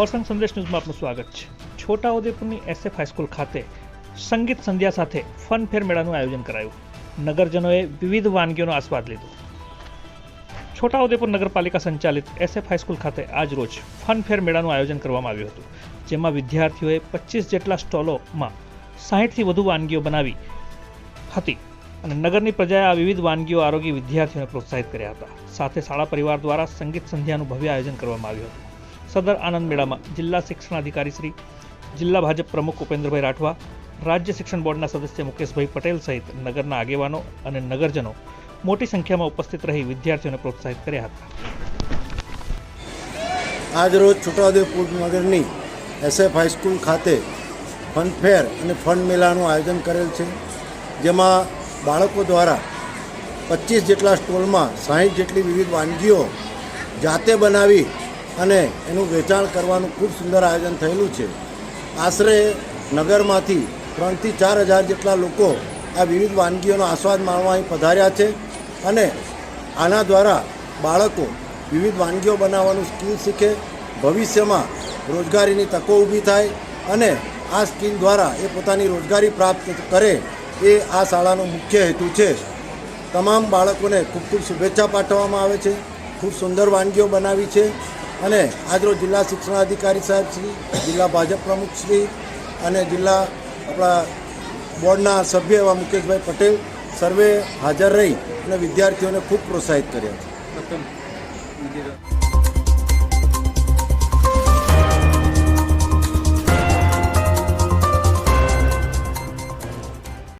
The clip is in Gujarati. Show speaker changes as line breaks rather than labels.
ઓરસંગ સંદેશ ન્યૂઝમાં આપનું સ્વાગત છે. છોટાઉદેપુરની એસએફ હાઈસ્કૂલ ખાતે સંગીત સંધ્યા સાથે ફન ફેર મેળાનું આયોજન કરાયું. નગરજનોએ વિવિધ વાનગીઓનો આસ્વાદ લીધો. છોટાઉદેપુર નગરપાલિકા સંચાલિત એસએફ હાઈસ્કૂલ ખાતે આજ રોજ ફન ફેર મેળાનું આયોજન કરવામાં આવ્યું હતું. જેમાં વિદ્યાર્થીઓએ પચીસ જેટલા સ્ટોલોમાં સાહીઠથી વધુ વાનગીઓ બનાવી હતી અને નગરની પ્રજાએ આ વિવિધ વાનગીઓ આરોગી વિદ્યાર્થીઓને પ્રોત્સાહિત કર્યા હતા. સાથે શાળા પરિવાર દ્વારા સંગીત સંધ્યાનું ભવ્ય આયોજન કરવામાં આવ્યું હતું. સદર આનંદ મેળામાં જિલ્લા શિક્ષણાધિકારી શ્રી, જિલ્લા ભાજપ પ્રમુખ ઉપેન્દ્રભાઈ રાઠવા, રાજ્ય શિક્ષણ બોર્ડના સદસ્ય મુકેશભાઈ પટેલ સહિત નગરના આગેવાનો અને નગરજનો મોટી સંખ્યામાં ઉપસ્થિત રહી વિદ્યાર્થીઓને પ્રોત્સાહિત કર્યા હતા.
આજરોજ છોટાઉદેપુર નગરની એસએફ હાઈસ્કૂલ ખાતે ફનફેર અને ફન મેળાનું આયોજન કરેલ છે, જેમાં બાળકો દ્વારા પચીસ જેટલા સ્ટોલમાં સાહીઠ જેટલી વિવિધ વાનગીઓ જાતે બનાવી અને એનું વેચાણ કરવાનું ખૂબ સુંદર આયોજન થયેલું છે. આશરે નગરમાંથી ત્રણથી ચાર હજાર જેટલા લોકો આ વિવિધ વાનગીઓનો આસ્વાદ માણવા અહીં પધાર્યા છે અને આના દ્વારા બાળકો વિવિધ વાનગીઓ બનાવવાનું સ્કિલ શીખે, ભવિષ્યમાં રોજગારીની તકો ઊભી થાય અને આ સ્કિલ દ્વારા એ પોતાની રોજગારી પ્રાપ્ત કરે એ આ શાળાનો મુખ્ય હેતુ છે. તમામ બાળકોને ખૂબ ખૂબ શુભેચ્છા પાઠવવામાં આવે છે. ખૂબ સુંદર વાનગીઓ બનાવી છે. અને આજરોજ જિલ્લા શિક્ષણાધિકારી સાહેબ શ્રી, જિલ્લા ભાજપ પ્રમુખ શ્રી અને જિલ્લા આપણા બોર્ડના સભ્ય એવા મુકેશભાઈ પટેલ સર્વે હાજર રહી અને વિદ્યાર્થીઓને ખૂબ પ્રોત્સાહિત કર્યા છે.